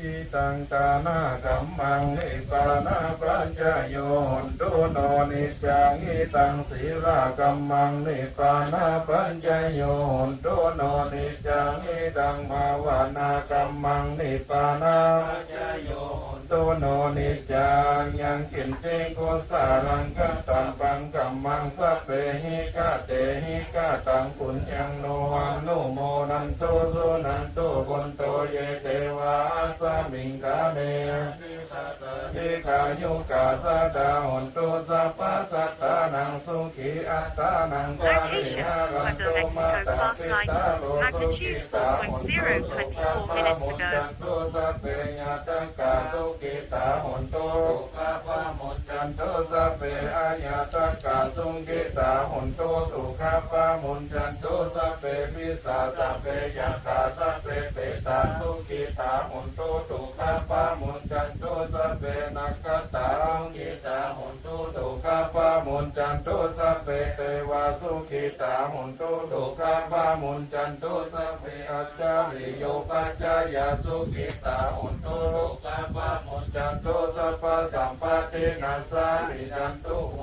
อิตังตานากัมมังนิปานาปัญจโยนตุโนนิจังอิตังศีลากัมมังนิปานาปัญจโยนตุโนนิจังอิตังภาวานากัมมังนิปานาปัญจโยนตุโนนิจังยังกินเจโกสารังกตังปังกัมมังสัพเพหิกะเตหิกะตังปุญญังโนหังโนโมนันโตสุนันโตบุนโตเยเท ยุกาสะดาหุนตุสัพพะสัตตานังสุขีอัตตานัง Location, Pueblo, Mexico, class 90, magnitude 4.0, 24 minutes ago. ตุสัพเพยะตังกาตุกิตาหุนตุกาปะมุจจันตุสัพเพอายะตังกา สุงกิตาหุนโตุตุคาปะมุจจันโตสัพเพวิสาสัพเพยะคาสัพเพเปตาสุกิตาหุนโตุตุคาปะมุจจันโตสัพเพนักตากิตาหุนโตุตุคาปะมุจจันโตสัพเพเทวาสุกิตาหุนโตุตุคาปะมุจจันโตสัพเพอัจจาริโยปัจจายาสุกิตาหุนโตุตุคาปะมุจจันโตสัพพสัมปตินัสสริจันตุโว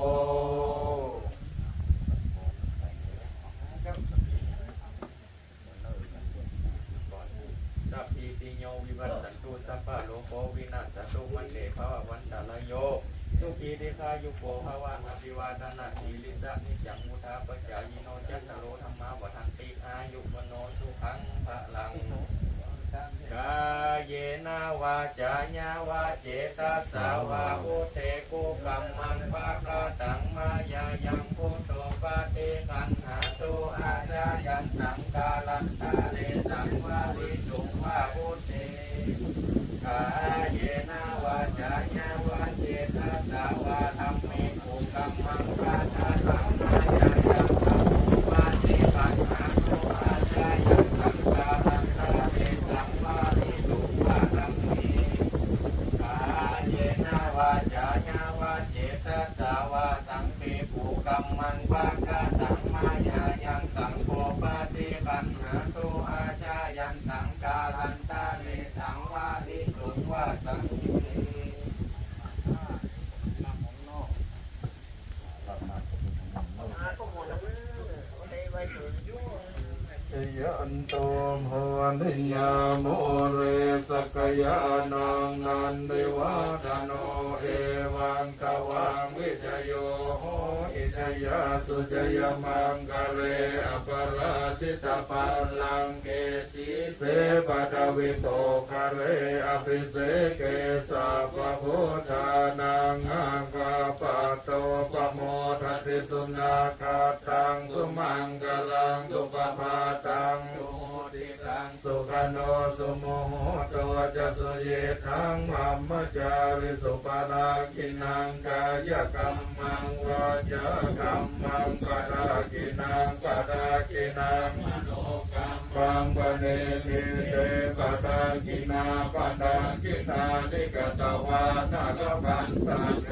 สัพพิ ติโยวิวัตสันตุสัพพะโลกโควินาศตุมันเตภววันตะละโยสุขีเดชายุโกภวะอภิวาทนาสีลิสะนิจังมุทาปัจจายโนจัตโรธรรมาวทันติอายุวโนสุขังพะลังกายเยนาวาจาญาวาเจตัสสาวาอุเทกุกัมมังภะคะตังมายายังพุทโธปะเทขันหาตุอาจายันตังกาลันตาเลสังวาริจุวาอุเท กายนาวาจาญาวาเจตสาวาธรรมเมภูกัมมังราชาตังมายายังตังวาติปัญหาโตอาจายังตังกาลันตาเรสังวาริตุวาธรรมเมกายนาวาจาญาวาเจตสาวาสังเปภูกัมมังวากาตังมายายังสังโฆปฏิปัญหาโตอาจายังตังกาลันตาเรสังวาริตุวาสังคิเน ชยันโตภวันทิยาโมเรสกยานังนันเดวาทโนเอวังกวังวิจโยโหอิชยาสุจยมังกะเรอปราชิตาปัลลังเกสีเสปัตวิโตคะเรอภิเสเกสัพพุทานังอังกาปะโตปะโมทัติสุนาคาต มังกลังสุปภาตังสุโหติตังสุขโนสุโมโหโตจะสุเยทังมัมมจาริสุปารากินังกายกรรมังวาจากรรมังปารากินังปารากินังมโนกรรมังปเนติเตปารากินาปารากินานิกตวานาลพันตาเท